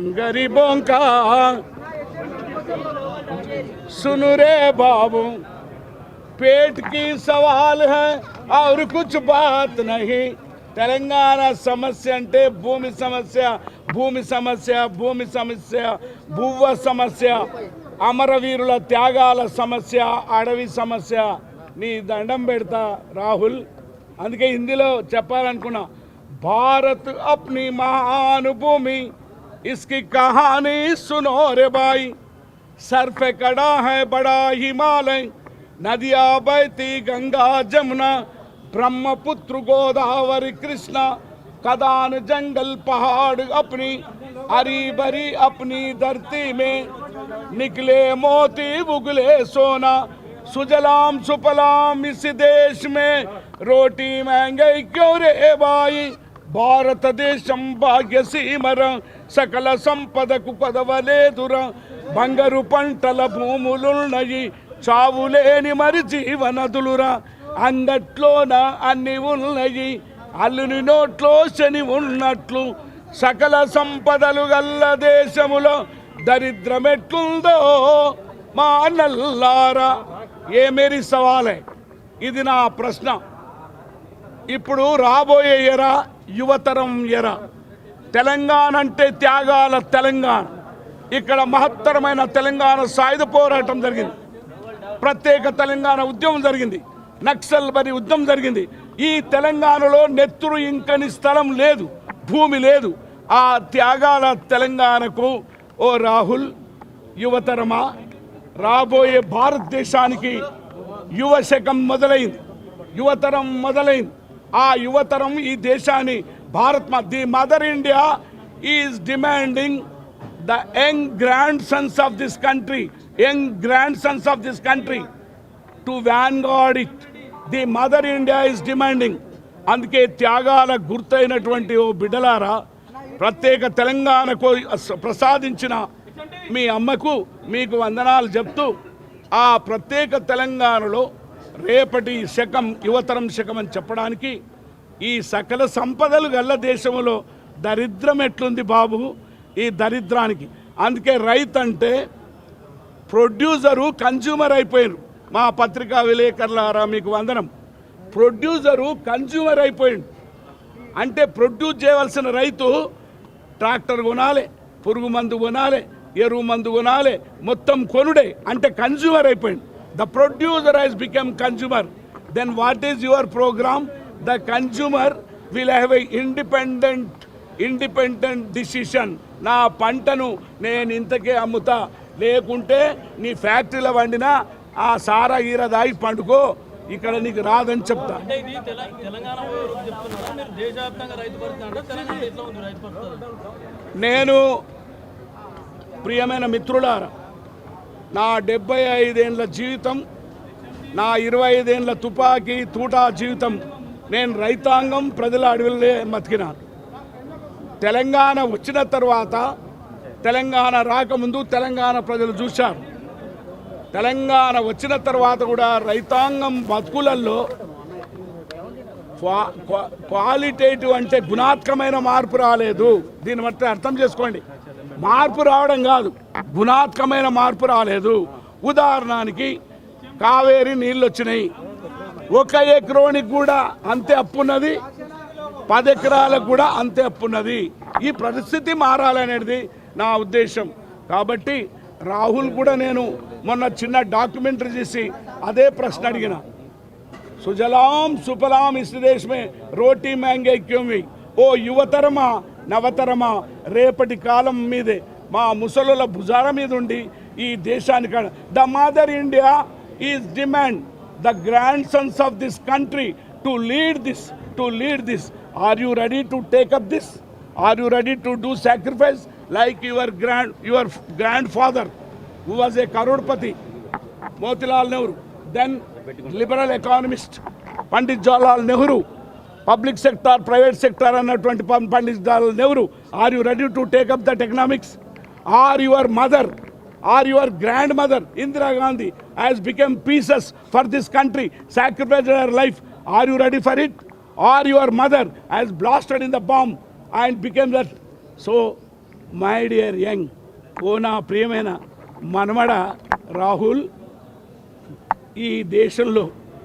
गरीबों का सुन रे बाबू पेट की सवाल है और कुछ बात नहीं తెలంగాణ సమస్య అంటే భూమి సమస్య భూమి సమస్య భూమి సమస్య భువ్వ సమస్య అమరవీరుల త్యాగాల సమస్య అడవి సమస్య నీ దండం పెడతా రాహుల్ అందుకే హిందీలో చెప్పాలనుకున్నా భారత్ అప్ని మహాన్ భూమి इसकी कहानी सुनो रे भाई सर पे कड़ा है बड़ा हिमालय नदियां बहती गंगा जमुना ब्रह्मपुत्र गोदावरी कृष्णा कदान जंगल पहाड़ अपनी हरी भरी अपनी धरती में निकले मोती उगले सोना सुजलाम सुफलाम इस देश में रोटी महंगाई क्यों रे भाई భారతదేశం భాగ్యసీమర సకల సంపదకు పదవలేదురా. బంగారు పంటల భూములున్నయి. చావులేని మరి జీవనదులురా. అంగట్లోన అన్ని ఉన్నాయి. అల్లుని నోట్లో శని ఉన్నట్లు. సకల సంపదలు గల్ల దేశములో దరిద్రమెట్లుందో మా అన్నల్లారా. ఏమేరి సవాలే ఇది నా ప్రశ్న. ఇప్పుడు రాబోయే ఎర యువతరం ఎర. తెలంగాణ అంటే త్యాగాల తెలంగాణ. ఇక్కడ మహత్తరమైన తెలంగాణ సాయుధ పోరాటం జరిగింది. ప్రత్యేక తెలంగాణ ఉద్యమం జరిగింది. నక్సల్ బరి ఉద్యమం జరిగింది. ఈ తెలంగాణలో నెత్తురు ఇంకని స్థలం లేదు భూమి లేదు. ఆ త్యాగాల తెలంగాణకు ఓ రాహుల్ యువతరమా రాబోయే భారతదేశానికి యువశకం మొదలైంది. యువతరం మొదలైంది. ఆ యువతరం ఈ దేశాన్ని Bharat the mother India is demanding the young grandsons of this country young grandsons of this country to van god it the mother India is demanding అందుకే త్యాగాల గుర్తైనటువంటి ఓ బిడ్డలారా ప్రత్యేక తెలంగాణకు ప్రసాదించిన మీ అమ్మకు మీకు వందనాలు చెప్తూ ఆ ప్రత్యేక తెలంగాణలో రేపటి శకం యువతరం శకం అని చెప్పడానికి ఈ సకల సంపదలు గల్ల దేశంలో దరిద్రం ఎట్లుంది బాబు? ఈ దరిద్రానికి. అందుకే రైతు అంటే ప్రొడ్యూసరు కన్జ్యూమర్ అయిపోయారు. మా పత్రికా విలేకరులారా మీకు వందనం. ప్రొడ్యూసరు కన్జ్యూమర్ అయిపోయిండు. అంటే ప్రొడ్యూస్ చేయవలసిన రైతు ట్రాక్టర్ కొనాలి పురుగు మందు కొనాలి ఎరువు మందు కొనాలి మొత్తం కొనుడే. అంటే కన్జ్యూమర్ అయిపోయింది the producer has become consumer then what is your programme? The consumer will have a independent independent decision. నా పంటను నేను ఇంతకే అమ్ముతా. లేకుంటే నీ ఫ్యాక్టరీలో వండిన ఆ సారా గీర దాగి పండుకో. ఇక్కడ నీకు రాదని చెప్తా. నేను ప్రియమైన మిత్రులారా నా డెబ్బై ఐదేళ్ళ జీవితం నా ఇరవై ఐదేళ్ళ తుపాకీ తూటా జీవితం నేను రైతాంగం ప్రజల అడవిలో మతికినాను తెలంగాణ వచ్చిన తర్వాత తెలంగాణ రాకముందు తెలంగాణ ప్రజలు చూశారు. తెలంగాణ వచ్చిన తర్వాత కూడా రైతాంగం బతుకులలో క్వా- క్వా- క్వాలిటేటివ్ అంటే గుణాత్మకమైన మార్పు రాలేదు. దీన్ని బట్టి అర్థం చేసుకోండి. మార్పు రావడం కాదు గుణాత్మకమైన మార్పు రాలేదు. ఉదాహరణకి కావేరి నీళ్ళు వచ్చినాయి ఒక ఎకరానికి కూడా అంతే అప్పున్నది. పది ఎకరాలకు కూడా అంతే అప్పున్నది. ఈ పరిస్థితి మారాలనేది నా ఉద్దేశం. కాబట్టి రాహుల్ కూడా నేను మొన్న చిన్న డాక్యుమెంటరీ చేసి అదే ప్రశ్న అడిగిన. సుజలాం సుఫలాం ఇస్ రోటీ మ్యాంగే క్యోం ఓ యువతరమా నవతరమా? రేపటి కాలం మీదే మా ముసలుల భుజాల మీద ఉండి ఈ దేశానికి the mother India is demand. the grand sons of this country to lead this to lead this are you ready to take up this are you ready to do sacrifice like your grand your grand father who was a crorepati Motilal Nehru then liberal economist Pandit Jawaharlal Nehru public sector private sector అన్నటువంటి పం- Pandit Jawaharlal Nehru are you ready to take up that economics are your mother are your grandmother Indira Gandhi has become pieces for this country sacrifice her life are you ready for it are your mother has blasted in the bomb and became that so my dear young ఓ నా ప్రియమైన మనమడ రాహుల్ ఈ దేశంలో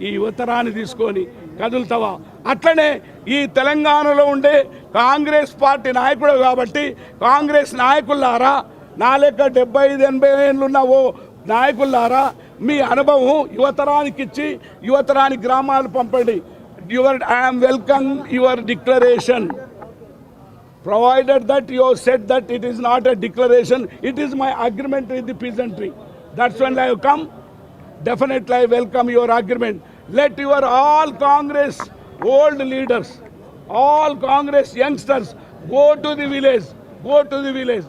ఈ యువతరాన్ని తీసుకొని కదులుతావా? అట్లనే ఈ తెలంగాణలో ఉండే కాంగ్రెస్ పార్టీ నాయకుడు కాబట్టి కాంగ్రెస్ నాయకులారా నా లెక్క డెబ్బై ఐదు ఎనభై ఏళ్ళున్న ఓ నాయకులారా మీ అనుభవం యువతరానికి ఇచ్చి యువతరానికి గ్రామాలు పంపండి. Your I'm welcome your declaration provided that your set that it is not a declaration it is my agreement with the peasantry that's one live come definitely welcome your agreement let your all Congress old leaders all Congress youngsters go to the village go to the village